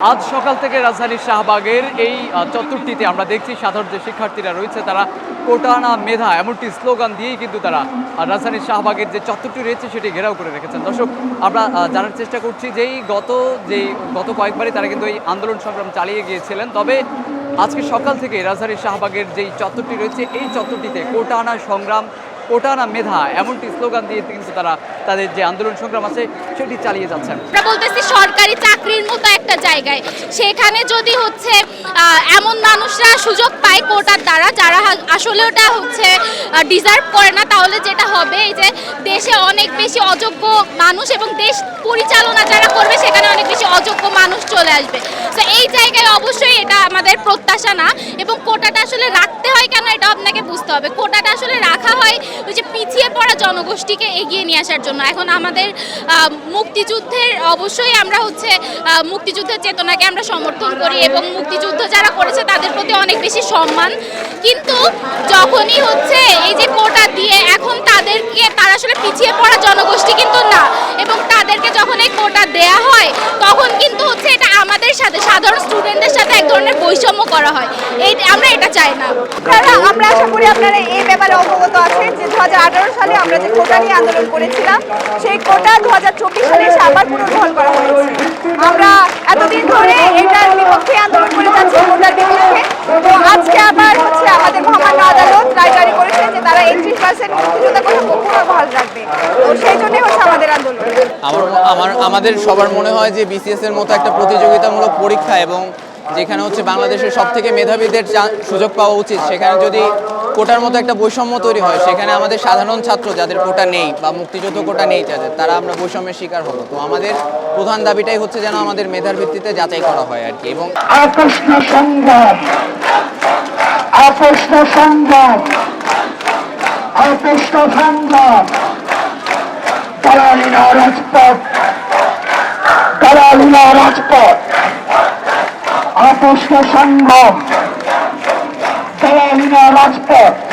আজ সকাল থেকে রাজধানীর শাহবাগের এই চত্বরটিতে আমরা দেখছি সাধারণ যে শিক্ষার্থীরা রয়েছে, তারা কোটানা মেধা, এমনটি স্লোগান দিয়েই কিন্তু তারা রাজধানীর শাহবাগের যে চত্বরটি রয়েছে সেটি ঘেরাও করে রেখেছেন। দর্শক, আমরা জানার চেষ্টা করছি যেই গত, যে গত কয়েকবারই তারা কিন্তু এই আন্দোলন সংগ্রাম চালিয়ে গিয়েছিলেন। তবে আজকে সকাল থেকে রাজধানীর শাহবাগের যেই চত্বরটি রয়েছে, এই চত্বরটিতে কোটানা সংগ্রাম, কোটানা মেধা, এমনটি স্লোগান দিয়ে কিন্তু তারা তাদের যে আন্দোলন সংগ্রাম আছে সেটি চালিয়ে যাচ্ছেন। বলতেছি সরকারি চাকরির মতো একটা জায়গায়। সেখানে যদি হচ্ছে এমন মানুষরা সুযোগ পায় কোটার দ্বারা, যারা আসলে ওটা হচ্ছে ডিজার্ভ করে না, তাহলে যেটা হবে, এই যে দেশে অনেক বেশি অযোগ্য মানুষ এবং দেশ পরিচালনা যারা করবে, সেখানে অনেক বেশি অযোগ্য মানুষ চলে আসবে। তো এই জায়গায় অবশ্যই এটা আমাদের প্রত্যাশা না, এবং কোটাটা আসলে রাখতে হয় কেন, এটা আপনাকে বুঝতে হবে। কোটাটা আসলে রাখা হয় ওই যে পিছিয়ে পড়া জনগোষ্ঠীকে এগিয়ে নিয়ে আসার জন্য। এখন আমাদের মুক্তিযুদ্ধের অবশ্যই আমরা হচ্ছে মুক্তিযুদ্ধের চেতনাকে আমরা সমর্থন করি এবং মুক্তিযুদ্ধ যারা করেছে তাদের প্রতি অনেক বেশি সম্মান। কিন্তু যখনই হচ্ছে এই যে কোটা দিয়ে এখন তাদেরকে তারা আসলে পিছিয়ে পড়া জনগোষ্ঠী কিন্তু না এবং তাদেরকে যখন এই কোটা দেয়া হয়, তখন কিন্তু হচ্ছে এটা আমাদের সাথে, সাধারণ স্টুডেন্টদের সাথে এক ধরনের বৈষম্য করা হয়। এই আমরা এটা চাই না। আমরা আশা করি আপনারা এই ব্যাপারে অবগত সালে আমরা যে কোটা নিয়ে আন্দোলন করেছিলাম, সেই কোটা দু সালে এসে আবার পুনর্বহাল করা হয়েছে। আমরা এতদিন ধরে এটার বিপক্ষে আন্দোলন করে যাচ্ছি কোটার বিপক্ষে। তো আজকে আবার হচ্ছে আমাদের মহামান্য আদালত রায় জারি করেছে যে তারা একত্রিশ পার্সেন্ট মুক্তিযোদ্ধা কথা পুনর্বহাল রাখবে। তো সেই জন্যই হচ্ছে আমাদের আন্দোলন। আমার আমাদের সবার মনে হয় যে বিসিএস এর মতো একটা প্রতিযোগিতামূলক পরীক্ষা এবং যেখানে হচ্ছে বাংলাদেশের সব থেকে মেধাবীদের সুযোগ পাওয়া উচিত, সেখানে যদি কোটার মতো একটা বৈষম্য তৈরি হয়, সেখানে আমাদের সাধারণ ছাত্র যাদের কোটা নেই বা মুক্তিযুদ্ধ কোটা নেই যাদের, তারা আমরা বৈষম্যের শিকার হব। তো আমাদের প্রধান দাবিটাই হচ্ছে যেন আমাদের মেধার ভিত্তিতে যাচাই করা হয় আর কি, এবং রাজপথ রাজপথ। সংবাদ দালালিনা রাজপথ।